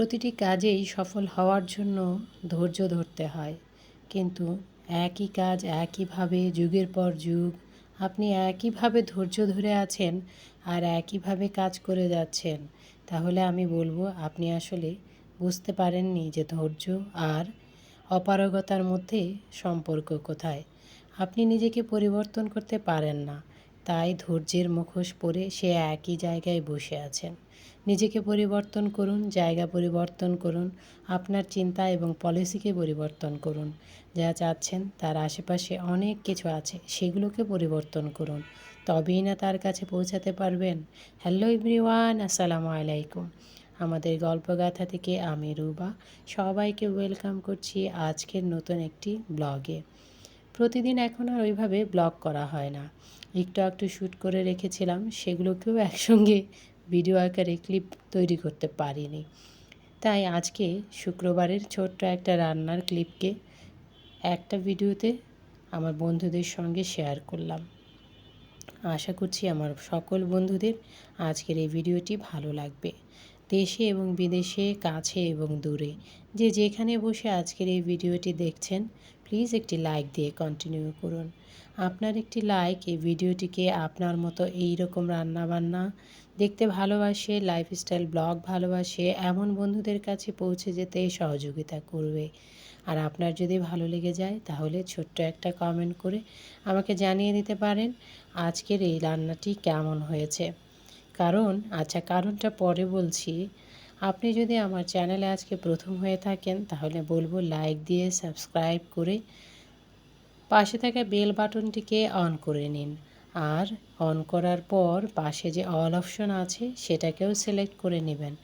প্রতিটি কাজেই সফল হওয়ার জন্য ধৈর্য ধরতে হয়। কিন্তু একই কাজ একইভাবে যুগের পর যুগ, আপনি একইভাবে ধৈর্য ধরে আছেন আর একইভাবে কাজ করে যাচ্ছেন, তাহলে আমি বলব আপনি আসলে বুঝতে পারেননি যে ধৈর্য আর অপারগতার মধ্যে সম্পর্ক কোথায়। আপনি নিজেকে পরিবর্তন করতে পারেন না। তাই ধৈর্যের মুখোশ পরে সে একই জায়গায় বসে আছেন। নিজেকে পরিবর্তন করুন, জায়গা পরিবর্তন করুন, আপনার চিন্তা এবং পলিসিকে পরিবর্তন করুন। যা চাচ্ছেন তার আশেপাশে অনেক কিছু আছে, সেগুলোকে পরিবর্তন করুন। তবেই না তার কাছে পৌঁছাতে পারবেন। হ্যালো এভরিওয়ান, আসসালামু আলাইকুম। আমাদের গল্পগাথা থেকে আমি রুবা। সবাইকে ওয়েলকাম করছি আজকের নতুন একটি ব্লগে। প্রতিদিন এখন আর ওইভাবে ব্লগ করা হয় না। একটু একটু শ্যুট করে রেখেছিলাম, সেগুলোকেও একসঙ্গে ভিডিও আকারে ক্লিপ তৈরি করতে পারিনি। তাই আজকে শুক্রবারের ছোট্ট একটা রান্নার ক্লিপকে একটা ভিডিওতে আমার বন্ধুদের সঙ্গে শেয়ার করলাম। আশা করছি আমার সকল বন্ধুদের আজকের এই ভিডিওটি ভালো লাগবে। দেশে এবং বিদেশে, কাছে এবং দূরে যে যেখানে বসে আজকের এই ভিডিওটি দেখছেন প্লিজ একটি লাইক দিয়ে কন্টিনিউ করুন। আপনার একটি লাইক এই ভিডিওটিকে আপনার মতো এই রকম রান্নাবান্না দেখতে ভালোবাসে লাইফস্টাইল ব্লগ ভালোবাসে, এমন বন্ধুদের কাছে পৌঁছে যেতে সহযোগিতা করবে। আর আপনার যদি ভালো লেগে যায়, তাহলে ছোট্ট একটা কমেন্ট করে আমাকে জানিয়ে দিতে পারেন আজকের এই রান্নাটি কেমন হয়েছে। কারণ আচ্ছা কারণটা পরে বলছি। আপনি যদি আমার চ্যানেলে আজকে প্রথম হয়ে থাকেন, তাহলে বলব লাইক দিয়ে সাবস্ক্রাইব করে পাশে থাকা বেল বাটনটিকে অন করে নিন। আর অন করার পর পাশে যে অল অপশন আছে, সেটাকেও সিলেক্ট করে নেবেন।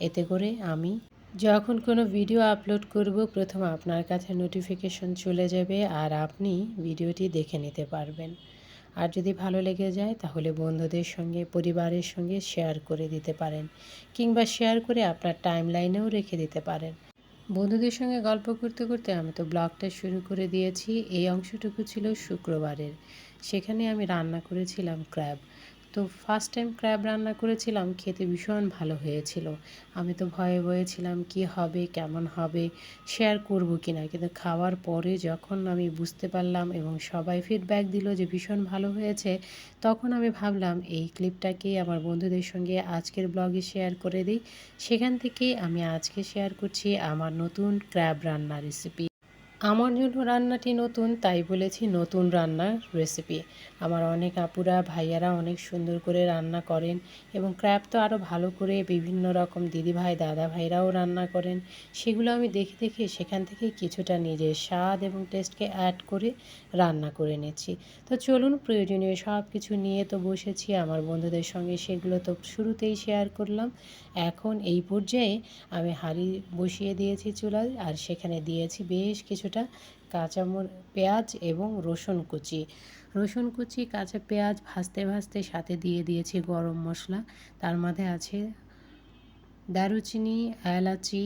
এতে করে আমি যখন কোনো ভিডিও আপলোড করব, প্রথম আপনার কাছে নোটিফিকেশন চলে যাবে আর আপনি ভিডিওটি দেখে নিতে পারবেন। আর যদি ভালো লেগে যায়, তাহলে বন্ধুদের সঙ্গে, পরিবারের সঙ্গে শেয়ার করে দিতে পারেন কিংবা শেয়ার করে আপনার টাইম লাইনেও রেখে দিতে পারেন। বন্ধুদের সঙ্গে গল্প করতে করতে আমি তো ব্লগটা শুরু করে দিয়েছি। এই অংশটুকু ছিল শুক্রবারের। সেখানে আমি রান্না করেছিলাম ক্র্যাব তো ফার্স্ট টাইম ক্র্যাব রান্না করেছিলাম, খেতে ভীষণ ভালো হয়েছিল। আমি তো ভয়ে ভয়ে ছিলাম কী হবে, কেমন হবে শেয়ার করব কি না কিন্তু খাওয়ার পরে যখন আমি বুঝতে পারলাম এবং সবাই ফিডব্যাক দিল যে ভীষণ ভালো হয়েছে, তখন আমি ভাবলাম, এই ক্লিপটাকে আমার বন্ধুদের সঙ্গে আজকের ব্লগে শেয়ার করে দিই। সেখান থেকে আমি আজকে শেয়ার করছি আমার নতুন ক্র্যাব রান্না রেসিপি আমার জন্য রান্নাটি নতুন, তাই বলেছি নতুন রান্নার রেসিপি আমার অনেক আপুরা, ভাইয়ারা অনেক সুন্দর করে রান্না করেন এবং ক্র্যাব তো আরও ভালো করে বিভিন্ন রকম দিদিভাই দাদা ভাইরাও রান্না করেন। সেগুলো আমি দেখে দেখে সেখান থেকে কিছুটা নিজের স্বাদ এবং টেস্টকে অ্যাড করে রান্না করে নিচ্ছি। তো চলুন প্রয়োজনীয় সব কিছু নিয়ে তো বসেছি, আমার বন্ধুদের সঙ্গে সেগুলো তো শুরুতেই শেয়ার করলাম। এখন এই পর্যায়ে আমি হাঁড়ি বসিয়ে দিয়েছি চুলায়, আর সেখানে দিয়েছি বেশ কিছুটা কাঁচামর পেঁয়াজ এবং রসুন কুচি। রসুন কুচি, কাঁচা পেঁয়াজ ভাজতে ভাজতে সাথে দিয়ে দিয়েছি গরম মশলা। তার মধ্যে আছে দারুচিনি, এলাচি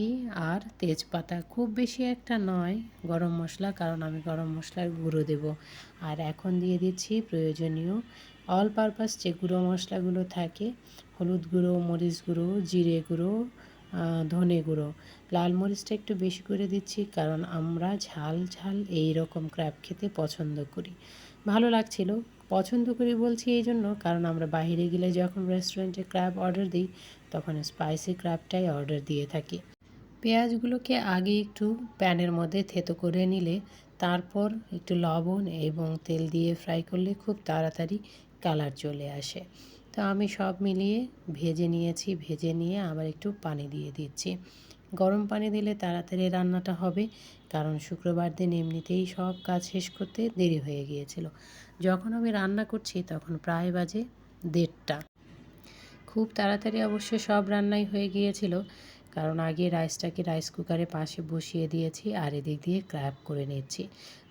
আর তেজপাতা। খুব বেশি একটা নয় গরম মশলা, কারণ আমি গরম মশলার গুঁড়ো দেব। আর এখন দিয়ে দিচ্ছি প্রয়োজনীয় অল পারপাস যে গুঁড়ো মশলাগুলো থাকে, হলুদ গুঁড়ো, মরিচ গুঁড়ো, জিরে গুঁড়ো ধনে গুঁড়ো। লাল মরিচটা একটু বেশি করে দিচ্ছি কারণ আমরা ঝাল ঝাল এই রকম ক্র্যাব খেতে পছন্দ করি। ভালো লাগছিল। পছন্দ করি বলছি এই জন্য কারণ আমরা বাইরে গেলে যখন রেস্টুরেন্টে ক্র্যাব অর্ডার দিই, তখন স্পাইসি ক্র্যাবটাই অর্ডার দিয়ে থাকি। পেঁয়াজগুলোকে আগে একটু প্যানের মধ্যে থেতো করে নিলে, তারপর একটু লবণ এবং তেল দিয়ে ফ্রাই করলে খুব তাড়াতাড়ি কালার চলে আসে। তো আমি সব মিলিয়ে ভেজে নিয়েছি, ভেজে নিয়ে আবার একটু পানি দিয়ে দিচ্ছি। গরম পানি দিলে তাড়াতাড়ি রান্নাটা হবে, কারণ শুক্রবার দিন এমনিতেই সব কাজ শেষ করতে দেরি হয়ে গিয়েছিল। যখন আমি রান্না করছি তখন প্রায় বাজে দেড়টা। খুব তাড়াতাড়ি অবশ্য সব রান্নাই হয়ে গিয়েছিল, কারণ আগে রাইসটাকে রাইস কুকারে পাশে বসিয়ে দিয়েছি আর এদিক দিয়ে ক্র্যাপ করে নিচ্ছি।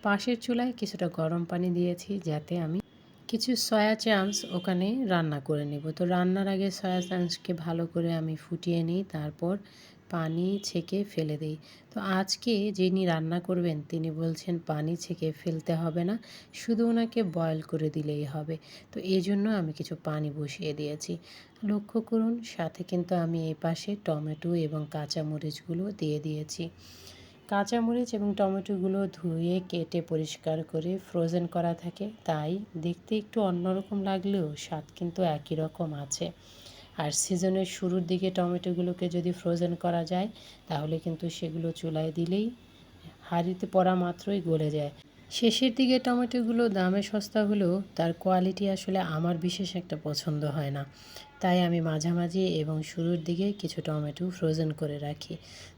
পাশের চুলায় কিছুটা গরম পানি দিয়েছি যাতে আমি কিছু সয়া চাংস ওখানে রান্না করে নেব। তো রান্নার আগে সয়া চাংসকে ভালো করে আমি ফুটিয়ে নিই, তারপর পানি ছেঁকে ফেলে দিই। তো আজকে যিনি রান্না করবেন, তিনি বলছেন পানি ছেঁকে ফেলতে হবে না, শুধু ওনাকে বয়ল করে দিলেই হবে। তো এই জন্য আমি কিছু পানি বসিয়ে দিয়েছি। লক্ষ্য করুন, সাথে কিন্তু আমি এই পাশে টমেটো এবং কাঁচামরিচগুলো দিয়ে দিয়েছি। কাঁচামরিচ এবং টমেটোগুলো ধুয়ে কেটে পরিষ্কার করে ফ্রোজেন করা থাকে। তাই দেখতে একটু অন্যরকম লাগলেও স্বাদ কিন্তু একই রকম আছে। আর সিজনের শুরুর দিকে টমেটোগুলোকে যদি ফ্রোজেন করা যায়, তাহলে কিন্তু সেগুলো চুলায় দিলেই হাঁড়িতে পড়া মাত্রই গলে যায়। শেষের দিকে টমেটোগুলো দামে সস্তা হলেও তার কোয়ালিটি আসলে আমার বিশেষ একটা পছন্দ হয় না। তাই আমি মাঝামাঝি এবং শুরুর দিকে কিছু টমেটো ফ্রোজেন করে রাখি।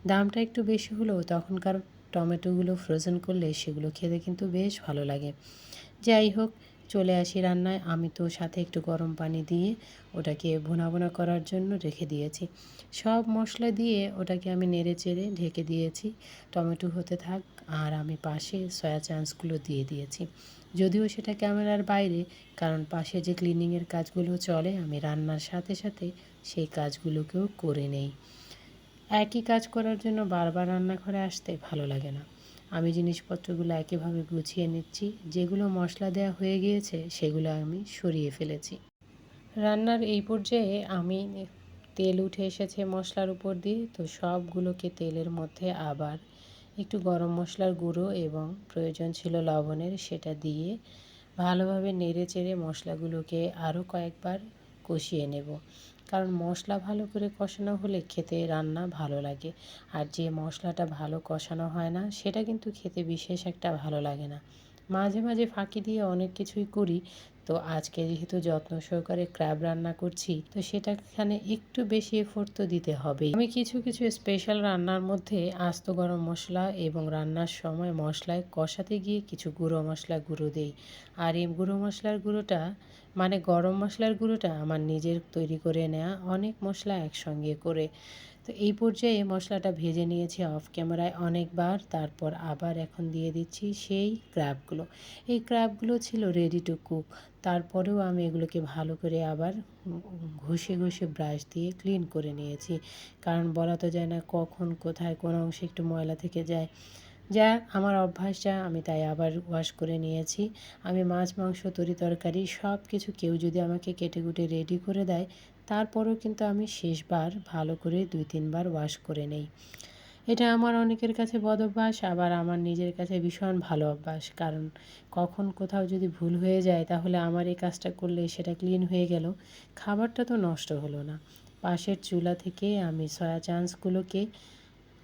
দামটা একটু বেশি হলেও তখনকার টমেটোগুলো ফ্রোজেন করলে সেগুলো খেতে কিন্তু বেশ ভালো লাগে। যাই হোক চলে আসি রান্নায়। আমি তো সাথে একটু গরম পানি দিয়ে ওটাকে ভুনা ভুনা করার জন্য রেখে দিয়েছি। সব মশলা দিয়ে ওটাকে আমি নেড়ে চেড়ে ঢেকে দিয়েছি। টমেটো হতে থাক আর আমি পাশে সয়া চান্সগুলো দিয়ে দিয়েছি। যদিও সেটা ক্যামেরার বাইরে, কারণ পাশে যে ক্লিনিংয়ের কাজগুলো চলে, আমি রান্নার সাথে সাথে সেই কাজগুলোকেও করে নেই। একই কাজ করার জন্য বারবার রান্নাঘরে আসতে ভালো লাগে না। আমি জিনিসপত্রগুলো একেভাবে গুছিয়ে নিচ্ছি, যেগুলো মশলা দেওয়া হয়ে গিয়েছে সেগুলো আমি সরিয়ে ফেলেছি। রান্নার এই পর্যায়ে আমি তেল উঠে এসেছে মশলার উপর দিয়ে, তো সবগুলোকে তেলের মধ্যে আবার একটু গরম মশলার গুঁড়ো এবং প্রয়োজন ছিল লবণের সেটা দিয়ে ভালোভাবে নেড়ে চেড়ে মশলাগুলোকে আরও কয়েকবার কষিয়ে নেব। কারণ মশলা ভালো করে কষানো হলে খেতে রান্না ভালো লাগে। আর যে মশলাটা ভালো কষানো হয় না, সেটা কিন্তু খেতে বিশেষ একটা ভালো লাগে না। মাঝে মাঝে ফাঁকি দিয়ে অনেক কিছুই করি তো আজকে যেহেতু যত্ন সহকারে ক্র্যাব রান্না করছি, তো সেটা এখানে একটু বেশি এফোর্ট তো দিতে হবে আমি কিছু কিছু স্পেশাল রান্নার মধ্যে আস্ত গরম মশলা এবং রান্নার সময় মশলায় কষাতে গিয়ে কিছু গুঁড়ো মশলা গুঁড়ো দেই। আর এই গুঁড়ো মশলার গুঁড়োটা মানে গরম মশলার গুঁড়োটা আমার নিজের তৈরি করে নেওয়া অনেক মশলা একসঙ্গে করে তো এই পর্যায়ে মশলাটা ভেজে নিয়েছি অফ ক্যামেরায় অনেকবার, তারপর আবার এখন দিয়ে দিচ্ছি সেই ক্র্যাবগুলো এই ক্র্যাবগুলো ছিল রেডি টু কুক তারপরেও আমি এগুলোকে ভালো করে আবার ঘষে ঘষে ব্রাশ দিয়ে ক্লিন করে নিয়েছি। কারণ বলা তো যায় না কখন, কোথায়, কোন অংশে একটু ময়লা থেকে যায়। যা আমার অভ্যাস যা, আমি তাই আবার ওয়াশ করে নিয়েছি। আমি মাছ, মাংস, তরি তরকারি সব কিছু কেউ যদি আমাকে কেটে কুটে রেডি করে দেয় তারপরেও কিন্তু আমি শেষবার ভালো করে দুই, তিনবার ওয়াশ করে নেই। এটা আমার অনেকের কাছে বদ অভ্যাস, আবার আমার নিজের কাছে ভীষণ ভালো অভ্যাস। কারণ কখন কোথাও যদি ভুল হয়ে যায়, তাহলে আমার এই কাজটা করলে সেটা ক্লিন হয়ে গেল, খাবারটা তো নষ্ট হলো না। পাশের চুলা থেকে আমি সয়া চান্সগুলোকে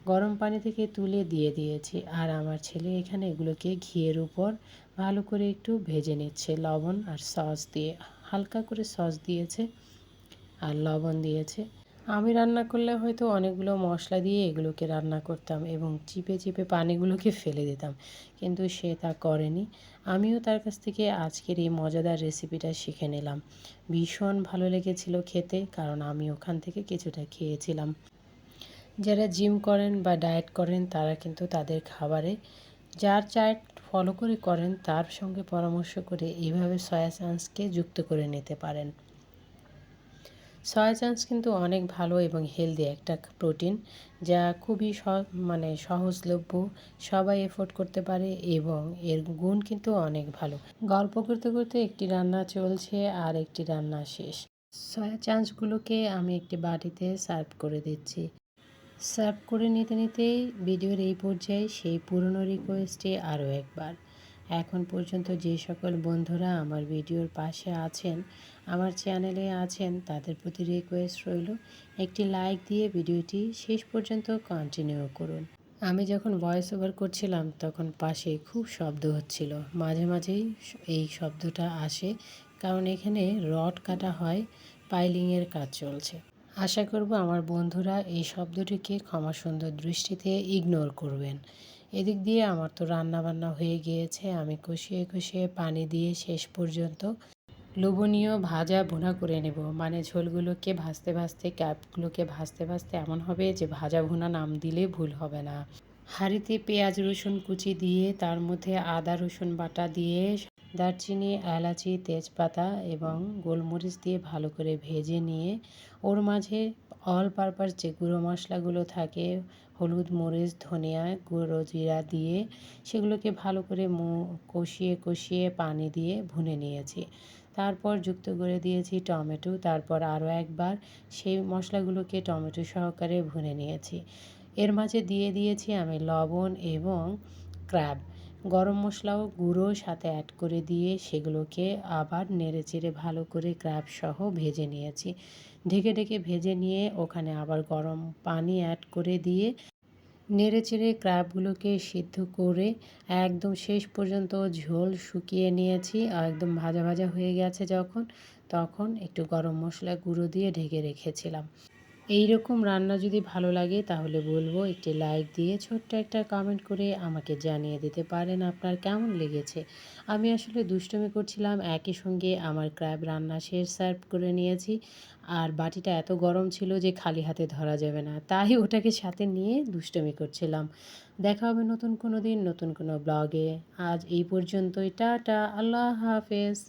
গরম পানি থেকে তুলে দিয়ে দিয়েছি। আর আমার ছেলে এখানে এগুলোকে ঘিয়ের উপর ভালো করে একটু ভেজে নিচ্ছে। লবণ আর সস দিয়ে, হালকা করে সস দিয়েছে। আর লবণ দিয়েছে। আমি রান্না করলে হয়তো অনেকগুলো মশলা দিয়ে এগুলোকে রান্না করতাম এবং চিপে চিপে পানিগুলোকে ফেলে দিতাম, কিন্তু সে তা করেনি। আমিও তার কাছ থেকে আজকের এই মজাদার রেসিপিটা শিখে নিলাম। ভীষণ ভালো লেগেছিল খেতে, কারণ আমি ওখান থেকে কিছুটা খেয়েছিলাম। যারা জিম করেন বা ডায়েট করেন, তারা কিন্তু তাদের খাবারে যার চায়েট ফলো করে করেন, তার সঙ্গে পরামর্শ করে এইভাবে সয়া চান্সকে যুক্ত করে নিতে পারেন। সয়া চান্স কিন্তু অনেক ভালো এবং হেলদি একটা প্রোটিন যা খুবই স মানে সহজলভ্য, সবাই এফোর্ড করতে পারে এবং এর গুণ কিন্তু অনেক ভালো। গল্প করতে করতে একটি রান্না চলছে আর একটি রান্না শেষ। সয়া চান্সগুলোকে আমি একটি বাটিতে সার্ভ করে দিচ্ছি। সার্ভ করে নিতে নিতেই ভিডিওর এই পর্যায়ে সেই পুরনো রিকোয়েস্টে আরও একবার। এখন পর্যন্ত যে সকল বন্ধুরা আমার ভিডিওর পাশে আছেন, আমার চ্যানেলে আছেন, তাদের প্রতি রিকোয়েস্ট রইল, একটি লাইক দিয়ে ভিডিওটি শেষ পর্যন্ত কন্টিনিউ করুন। আমি যখন ভয়েস ওভার করছিলাম, তখন পাশে খুব শব্দ হচ্ছিল। মাঝে মাঝেই এই শব্দটা আসে, কারণ এখানে রড কাটা হয় পাইলিংয়ের কাজ চলছে। আশা করব আমার বন্ধুরা এই শব্দটিকে ক্ষমা সুন্দর দৃষ্টিতে ইগনোর করবেন। এদিক দিয়ে আমার তো রান্না বান্না হয়ে গিয়েছে। আমি কষিয়ে কষিয়ে পানি দিয়ে শেষ পর্যন্ত লোভনীয় ভাজা ভুনা করে নেব। মানে ঝোলগুলোকে ভাজতে ভাজতে, ক্যাপগুলোকে ভাজতে ভাজতে এমন হবে যে ভাজা ভুনা নাম দিলে ভুল হবে না। হাঁড়িতে পেঁয়াজ রসুন কুচি দিয়ে, তার মধ্যে আদা রসুন বাটা দিয়ে, দারচিনি, এলাচি, তেজপাতা এবং গোলমরিচ দিয়ে ভালো করে ভেজে নিয়ে, ওর মাঝে অল পারপাস যে গুঁড়ো মশলাগুলো থাকে, হলুদ, মরিচ, ধনিয়া গুঁড়ো, জিরা দিয়ে সেগুলোকে ভালো করে মু, কষিয়ে কষিয়ে পানি দিয়ে ভুনে নিয়েছি। তারপর যুক্ত করে দিয়েছি টমেটো, তারপর আরও একবার সেই মশলাগুলোকে টমেটো সহকারে ভুনে নিয়েছি। এর মাঝে দিয়ে দিয়েছি আমি লবণ এবং ক্র্যাব। গরম মশলাও গুঁড়ো সাথে অ্যাড করে দিয়ে সেগুলোকে আবার নেড়ে চেড়ে ভালো করে ক্র্যাব সহ ভেজে নিয়েছি। ঢেকে ঢেকে ভেজে নিয়ে ওখানে আবার গরম পানি অ্যাড করে দিয়ে নেড়ে চেড়ে ক্র্যাবগুলোকে সিদ্ধ করে একদম শেষ পর্যন্ত ঝোল শুকিয়ে নিয়েছি। আর একদম ভাজা ভাজা হয়ে গেছে যখন, তখন একটু গরম মশলা গুঁড়ো দিয়ে ঢেকে রেখেছিলাম। এই রকম রান্না যদি ভালো লাগে তাহলে বলব একটি লাইক দিয়ে ছোট্ট একটা কমেন্ট করে আমাকে জানিয়ে দিতে পারেন আপনার কেমন লেগেছে। আমি আসলে দুষ্টমি করছিলাম, একই সঙ্গে আমার ক্র্যাব রান্না শেষ সার্ভ করে নিয়েছি। আর বাটিটা এত গরম ছিল যে খালি হাতে ধরা যাবে না, তাই ওটাকে সাথে নিয়ে দুষ্টমি করছিলাম। দেখা হবে নতুন কোনো দিন, নতুন কোনো ব্লগে আজ এই পর্যন্তই, টাটা, আল্লাহ হাফেজ।